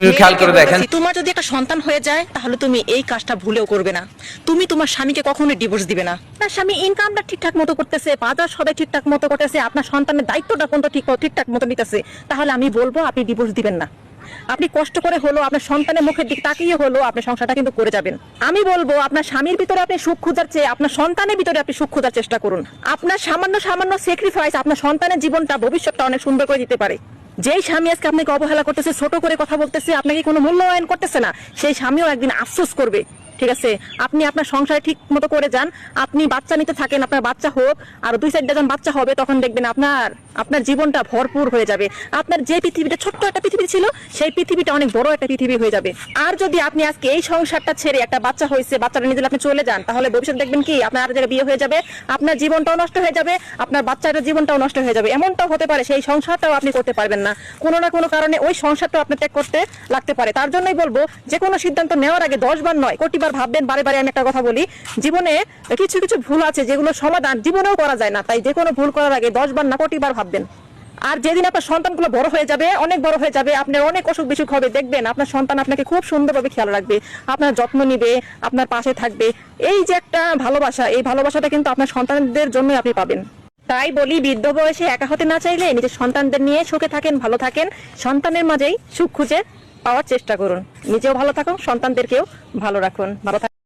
খেয়াল করে দেখেন। তোমার যদি একটা সন্তান হয়ে যায় তাহলে তুমি এই কাজটা ভুলেও করবে না। তুমি তোমার স্বামীকে কখনো ডিভোর্স দিবে না। আপনার স্বামী ইনকামটা ঠিকঠাক মতো করতেছে বাজার সবাই ঠিকঠাক মতো করতেছে আপনার সন্তানের দায়িত্বটা ঠিক ঠিকঠাক মতো নিতেছে তাহলে আমি বলব আপনি ডিভোর্স দিবেন না। আপনি কষ্ট করে হলো আপনার সন্তানের মুখের দিক তাকিয়ে হলো আপনার সংসারটা কিন্তু করে যাবেন। আমি বলব আপনার স্বামীর ভিতরে আপনি সুখ খোঁজার চেয়ে আপনার সন্তানের ভিতরে আপনি সুখ খোঁজার চেষ্টা করুন। আপনার সামান্য সামান্য স্যাক্রিফাইস আপনার সন্তানের জীবনটা ভবিষ্যৎটা অনেক সুন্দর করে দিতে পারে। যেই স্বামী আজকে আপনাকে অবহেলা করতেছে, ছোট করে কথা বলতেছে, আপনাকে কোনো মূল্যায়ন করতেছে না, সেই স্বামীও একদিন আফসোস করবে। ঠিক আছে? আপনি আপনার সংসারে ঠিক মতো করে যান। আপনি বাচ্চা নিতে থাকেন, আপনার বাচ্চা হোক, আর দুই চারটা যখন বাচ্চা হবে, তখন দেখবেন আপনার আপনার জীবনটা ভরপুর হয়ে যাবে। আপনার যে পৃথিবীটা ছোট্ট একটা পৃথিবী ছিল, সেই পৃথিবীটা অনেক বড় একটা পৃথিবী হয়ে যাবে। আর যদি আপনি আজকে এই সংসারটা ছেড়ে একটা বাচ্চা হয়েছে, বাচ্চাটা নিয়ে আপনি চলে যান, তাহলে ভবিষ্যৎ দেখবেন কি, আপনার আর জায়গায় বিয়ে হয়ে যাবে, আপনার জীবনটাও নষ্ট হয়ে যাবে, আপনার বাচ্চাটার জীবনটাও নষ্ট হয়ে যাবে। এমনটাও হতে পারে, সেই সংসারটাও আপনি করতে পারবেন না। কোনো না কোনো কারণে ওই সংসারটাও আপনি ত্যাগ করতে লাগতে পারে। তার জন্যই বলব যে কোনো সিদ্ধান্ত নেওয়ার আগে দশ বার নয় কোটিবার ভাববেন, বারে বারে আমি একটা কথা বলি। জীবনে কিছু কিছু ভুল আছে যেগুলো সমাধান জীবনেও করা যায় না, তাই যে কোনো ভুল করার আগে দশ বার না কোটিবার ভাববেন। আর যেদিন আপনার সন্তানগুলো বড় হয়ে যাবে, অনেক বড় হয়ে যাবে আপনার অনেক অসুখ বিসুখ হবে, দেখবেন আপনার সন্তান আপনাকে খুব সুন্দরভাবে খেয়াল রাখবে, আপনার যত্ন নিবে, আপনার পাশে থাকবে। এই যে একটা ভালোবাসা, এই ভালোবাসাটা কিন্তু আপনার সন্তানদের জন্যই আপনি পাবেন। তাই বলি, বৃদ্ধ বয়সে একা হতে না চাইলে নিজের সন্তানদের নিয়ে সুখে থাকেন, ভালো থাকেন। সন্তানের মাঝেই সুখ খুঁজে পাওয়ার চেষ্টা করুন। নিজেও ভালো থাকুন সন্তানদেরকেও ভালো রাখুন। ভালো